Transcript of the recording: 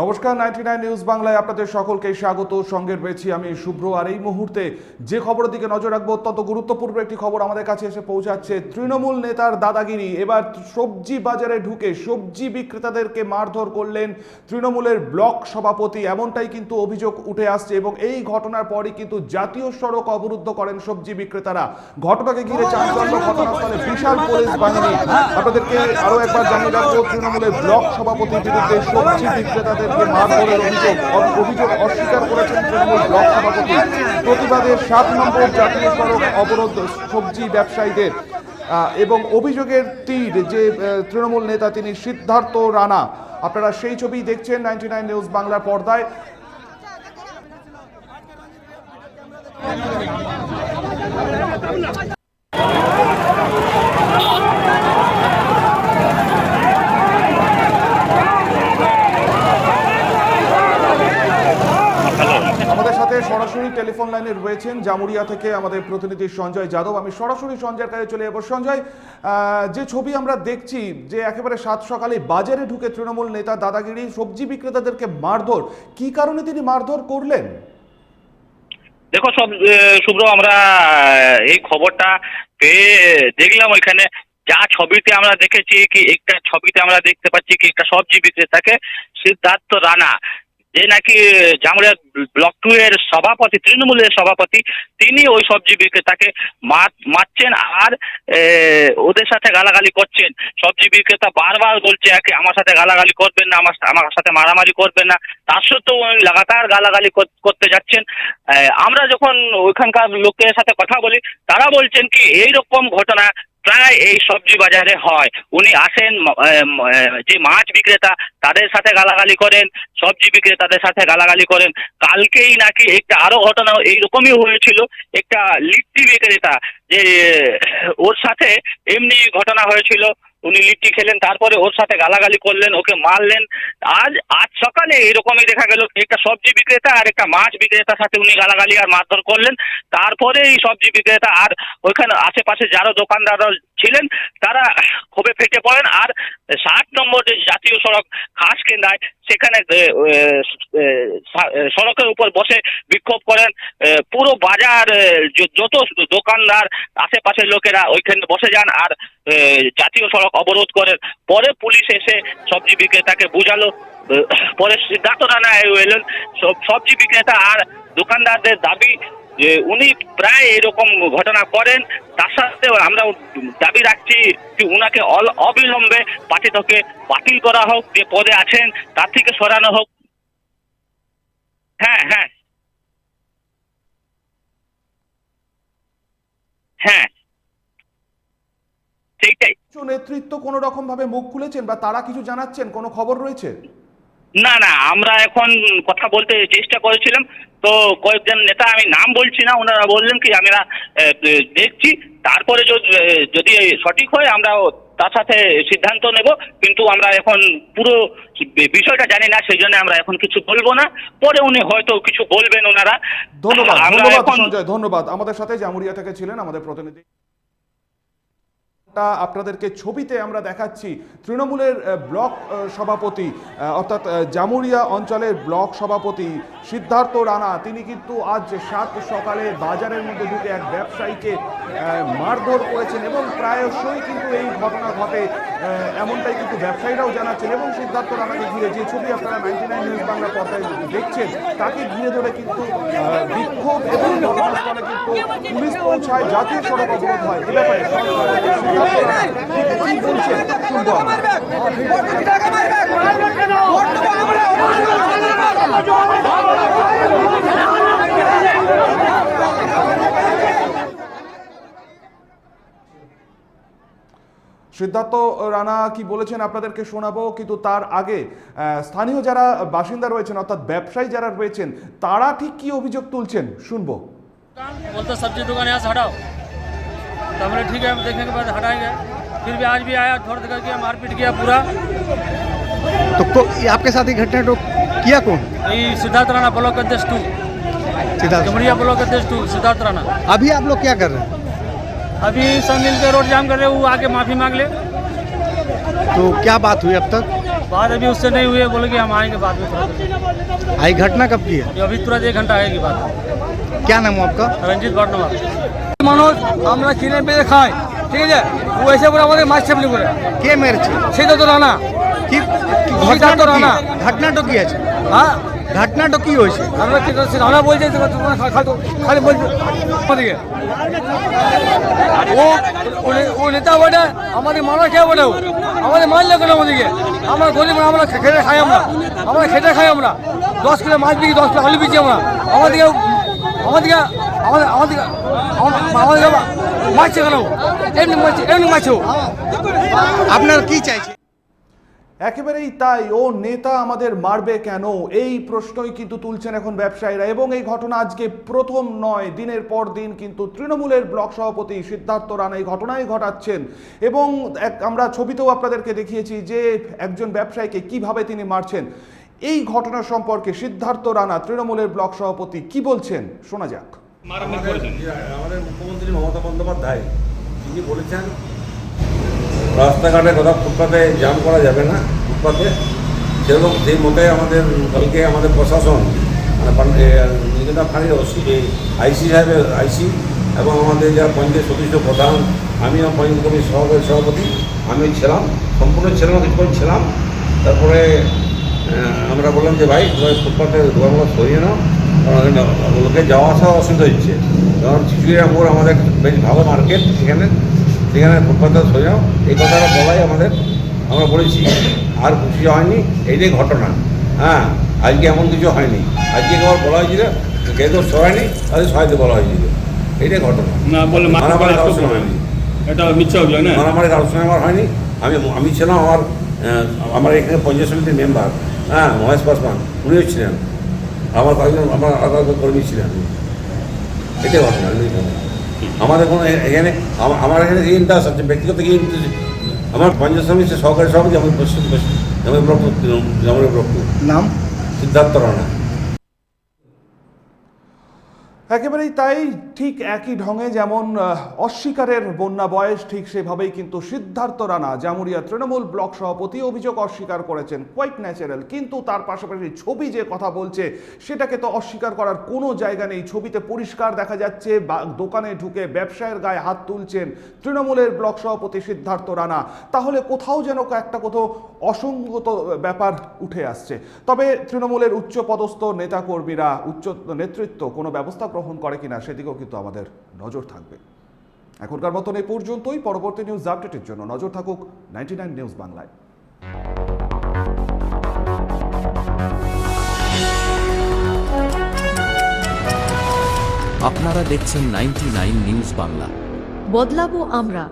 নমস্কার ninety nine news বাংলায় আপনাদের সকলকে স্বাগত। সঙ্গে রয়েছি আমি শুভ্র। আর এই মুহূর্তে যে খবরের দিকে নজর রাখব অত্যন্ত গুরুত্বপূর্ণ একটি খবর আমাদের কাছে এসে পৌঁছাচ্ছে। তৃণমূল নেতার দাদাগিরি এবার সবজি বাজারে ঢুকে সবজি বিক্রেতাদেরকে মারধর করলেন তৃণমূলের ব্লক সভাপতি। এমনটাই কিন্তু অভিযোগ উঠে আসছে এবং এই ঘটনার পরই কিন্তু জাতীয় সড়ক অবরুদ্ধ করেন সবজি বিক্রেতারা। ঘটনাকে ঘিরে চাঞ্চল্য ঘটনাস্থলে বিশাল পুলিশ বাহিনী। আপনাদেরকে আরও একবার জানিয়ে রাখব তৃণমূলের ব্লক সভাপতির বিরুদ্ধে সবজি বিক্রেতাদেরকে মারধরের অভিযোগ অভিযোগ অস্বীকার করেছেন তৃণমূল ব্লক সভাপতি। প্রতিবাদের সাত নম্বর জাতীয় সড়ক অবরোধ সবজি ব্যবসায়ীদের। এবং অভিযোগের তীর যে তৃণমূল নেতা তিনি সিদ্ধার্থ রানা। আপনারা সেই ছবি দেখছেন নাইনটি নাইন নিউজ বাংলার পর্দায় আমাদের সাথে সরাসরি টেলিফোন লাইনে রয়েছেন জামুরিয়া থেকে আমাদের প্রতিনিধি সঞ্জয় যাদব। আমি সরাসরি সঞ্জয়ের কাছে চলে যাব। সঞ্জয় যে ছবি আমরা দেখছি যে একেবারে সাত সকালে বাজারে ঢুকে তৃণমূল নেতা দাদাগিরি, সবজি বিক্রেতাদেরকে মারধর, কি কারণে তিনি মারধর করলেন? দেখো, সব শুভ্র, আমরা এই খবরটা পেয়ে দেখলাম ওইখানে। যা ছবিতে আমরা দেখেছি, কি একটা ছবিতে আমরা দেখতে পাচ্ছি, কি একটা সবজি বিক্রেতাকে সিদ্ধার্থ রানা যে নাকি জামুরিয়া ব্লক টু এর সভাপতি, তৃণমূলের সভাপতি, তিনি ওই সবজি বিক্রেতাকে মার- মারছেন আর ওদের সাথে গালাগালি করছেন। সবজি বিক্রেতা বারবার বলছে একে, আমার সাথে গালাগালি করবেন না, আমার আমার সাথে মারামারি করবেন না। তার সত্ত্বেও উনি লাগাতার গালাগালি করতে যাচ্ছেন। আমরা যখন ওইখানকার লোকের সাথে কথা বলি, তারা বলছেন কি এই রকম ঘটনা প্রায় এই সবজি বাজারে হয়। উনি আসেন যে মাছ বিক্রেতা, তাদের সাথে গালাগালি করেন, সবজি বিক্রেতাদের সাথে গালাগালি করেন। কালকেই নাকি একটা আরও ঘটনা এইরকমই হয়েছিল, একটা লিট্টি বিক্রেতা যে, ওর সাথে এমনি ঘটনা হয়েছিল। উনি লিট্টি খেলেন, তারপরে ওর সাথে গালাগালি করলেন, ওকে মারলেন। আজ আজ সকালে এরকমই দেখা গেল একটা সবজি বিক্রেতা আর একটা মাছ বিক্রেতার সাথে উনি গালাগালি আর মারধর করলেন। তারপরে এই সবজি বিক্রেতা আর ওইখানে আশেপাশে যারা দোকানদাররা ছিলেন, তারা ক্ষোভে ফেটে পড়েন। আর ষাট নম্বর যে জাতীয় সড়ক খাসকেন্দায় সেখানে এ, এ, এ, সা- এ, সড়কের উপর বসে বিক্ষোভ করেন পুরো বাজার যত দোকানদার আশেপাশের লোকেরা ওইখানে বসে যান আর জাতীয় সড়ক অবরোধ করেন। পরে পুলিশ এসে সবজি বিক্রেতাকে বুঝালো পরে সিদ্ধার্থ রানা এলেন সবজি বিক্রেতা আর দোকানদারদের দাবি যে উনি প্রায় এরকম ঘটনা করেন, তার সাথে আমরা দাবি রাখছি যে উনাকে অবিলম্বে পার্টি থেকে বাতিল করা হোক, যে পদে আছেন, তার থেকে সরানো হোক। হ্যাঁ হ্যাঁ। হ্যাঁ। সেইটাই। নেতৃত্ব কোনো রকম ভাবে মুখ খুলেছেন বা তারা কিছু জানাচ্ছেন? কোনো খবর রয়েছে? না না আমরা এখন কথা বলতে চেষ্টা করেছিলাম তো কয়েকজন নেতা আমি নাম বলছি না ওনারা বললেন কি আমরা দেখছি তারপরে যদি সঠিক হয় আমরা তার সাথে সিদ্ধান্ত নেব কিন্তু আমরা এখন পুরো বিষয়টা জানি না সেই জন্য আমরা এখন কিছু বলব না পরে উনি হয়তো কিছু বলবেন ওনারা। ধন্যবাদ ধন্যবাদ ধন্যবাদ। আমাদের সাথে জামুরিয়া থেকে ছিলেন আমাদের প্রতিনিধি টা আপনাদেরকে ছবিতে আমরা দেখাচ্ছি তৃণমূলের ব্লক সভাপতি অর্থাৎ জামুরিয়া অঞ্চলের ব্লক সভাপতি সিদ্ধার্থ রানা। তিনি কিন্তু আজ সাত সকালে বাজারের মধ্যে ঢুকে এক ব্যবসায়ীকে মারধর করেছেন এবং প্রায়শই কিন্তু এই ঘটনা ঘটে এমনটাই কিন্তু ব্যবসায়ীরাও জানাচ্ছেন এবং সিদ্ধার্থ রানাকে ঘিরে যে ছবি আপনারা নাইনটি নাইন নিউজ বাংলা পর্দায় দেখছেন, তাকে ঘিরে ধরে কিন্তু বিক্ষোভ এবং ঘটনাস্থলে কিন্তু পুলিশ পৌঁছায়, জাতীয় সড়ক অবরোধ হয়। এ ব্যাপারে সিদ্ধার্থ রানা কি বলেছেন আপনাদেরকে শোনাবো, কিন্তু তার আগে স্থানীয় যারা বাসিন্দা রয়েছেন, অর্থাৎ ব্যবসায়ী যারা রয়েছেন, তারা ঠিক কি অভিযোগ তুলছেন? শুনব। বলতে সবজি দোকানে तो हमने ठीक है हम देखने के बाद हटाएँगे फिर भी आज भी आया थोड़ा दे करके मारपीट किया पूरा। तो को, आपके साथ ही घटना तो किया कौन? ये सिद्धार्थ राणा ब्लॉक अध्यक्ष टू। सिद्धार्थ। ब्लॉक अध्यक्ष टू सिद्धार्थ राणा। अभी आप लोग क्या कर रहे हैं? अभी सब मिलकर रोड जाम कर रहे वो आके माफ़ी मांग ले। तो क्या बात हुई अब तक? बात अभी उससे नहीं हुई है बोले कि हम आएंगे बाद में थोड़ा देर। आई घटना कब की है ये अभी तुरंत एक घंटा आएगी बात क्या नाम है आपका रंजीत वर्णवाल মানুষ আমরা কিনে পেয়ে খাই ঠিক আছে ও এসে পরে আমাদের মাছ চাপলি করে কে মেরেছে সেটা তো রানা কি কি সিদ্ধার্থ ঘটনাটা রানা। কি ঘটনাটা কি আছে হ্যাঁ ঘটনাটা কি হয়েছে আমরা কি করছি রানা বলছে যে তোমরা খা- খাতো খালি বলছে আমাদেরকে ও ও নে- ও নেতা বটে আমাদের মারা খেয়ে বটে ও। আমাদের মাছ মারলে কেন আমাদেরকে আমরা গরিব আমরা খেটে খাই আমরা। আমরা খেটে খাই আমরা। দশ কিলো মাছ বিকি, দশ কিলো আলু বিকি আমরা। আমাদেরকে আমাদেরকে, আমাদের, আমাদেরকে আমা- আমাদেরকে মারছে কেন? এমনি মারছে এমনি মারছে আপনার কি চাইছে একেবারেই তাই ও নেতা আমাদের মারবে কেন? এই প্রশ্নই কিন্তু তুলছেন এখন ব্যবসায়ীরা। এবং এই ঘটনা আজকে প্রথম নয় দিনের পর দিন কিন্তু তৃণমূলের ব্লক সভাপতি সিদ্ধার্থ রানা এই ঘটনাই ঘটাচ্ছেন। এবং এক আমরা ছবিতেও আপনাদেরকে দেখিয়েছি যে একজন ব্যবসায়ীকে কীভাবে তিনি মারছেন। এই ঘটনা সম্পর্কে সিদ্ধার্থ রানা তৃণমূলের ব্লক সভাপতি কি বলছেন? শোনা যাক। আমাদের মুখ্যমন্ত্রী মমতা বন্দ্যোপাধ্যায় তিনি বলেছেন রাস্তাঘাটে কোথাও ফুটপাতে জাম করা যাবে না, ফুটপাতে। সেরকম সেই মতে আমাদের, কালকে আমাদের প্রশাসন মানে নিকেতা ফাঁড়ির ওসি আইসি সাহেবের আইসি এবং আমাদের যারা পঞ্চায়েত সদস্য প্রধান, আমি আমার পঞ্চায়েত কমিটির সভাপতি সভাপতি, আমি ছিলাম, সম্পূর্ণ ছিলাম কিছুক্ষণ ছিলাম। তারপরে আমরা বললাম যে, ভাই, তোমার ফুটপাতে দোকানগুলো সরিয়ে নাও লোকে যাওয়া আসা অসুবিধা হচ্ছে। কারণ চিচুড়িয়া মোড় আমাদের বেশ ভালো মার্কেট সেখানে। সেখানে সরিয়ে নাও এই কথাটা বলাই আমাদের আমরা বলেছি আর খুশি হয়নি এইটাই ঘটনা হ্যাঁ আজকে এমন কিছু হয়নি। আজকে একবার বলা হয়েছিল কে তো সরায়নি তাদের সহায়তা বলা হয়েছিল। এইটাই ঘটনা। না বলে মারামারি কারোর সঙ্গে হয়নি। এটা মিথ্যা অভিযোগ না? মারামারি কারোর সঙ্গে আমার হয়নি। আমি আমি ছিলাম আমার আমার এখানে পঞ্চায়েত সমিতির মেম্বার হ্যাঁ মহেশ পাসওয়ান উনিও ছিলেন। আমার কয়েকজন আমার আলাদা কর্মী ছিলেন। এটাই ঘটনা। আমাদের কোনো এখানে আমার এখানে এই ইন্টারেস্ট আছে ব্যক্তিগত কি ইন্টারেস্ট আমার পঞ্চায়েত সমিতির সহকারী সভাপতি আমি পশ্চিম পশ্চিম জামাই ব্লক জামাই ব্লক নাম? সিদ্ধার্থ রানা। একেবারেই তাই ঠিক একই ঢঙে যেমন অস্বীকারের বন্যা বয়স, ঠিক সেভাবেই কিন্তু সিদ্ধার্থ রানা, জামুরিয়া তৃণমূল ব্লক সভাপতি, অভিযোগ অস্বীকার করেছেন কোয়াইট ন্যাচারাল কিন্তু তার পাশাপাশি ছবি যে কথা বলছে, সেটাকে তো অস্বীকার করার কোনো জায়গা নেই। ছবিতে পরিষ্কার দেখা যাচ্ছে দোকানে ঢুকে ব্যবসায়ের গায়ে হাত তুলছেন তৃণমূলের ব্লক সভাপতি সিদ্ধার্থ রানা। তাহলে কোথাও যেন একটা কোথাও অসঙ্গত ব্যাপার উঠে আসছে। তবে তৃণমূলের উচ্চ পদস্থ নেতাকর্মীরা, উচ্চ নেতৃত্ব কোনো ব্যবস্থা গ্রহণ করে কিনা, সেদিকেও কিন্তু আমাদের নজর থাকবে। এখনকার মতন এই পর্যন্তই। পরবর্তী নিউজ আপডেটের জন্য নজর থাকুক নাইনটি নিউজ বাংলায়। আপনারা দেখছেন নাইনটি নিউজ বাংলা। বদলাবো আমরা।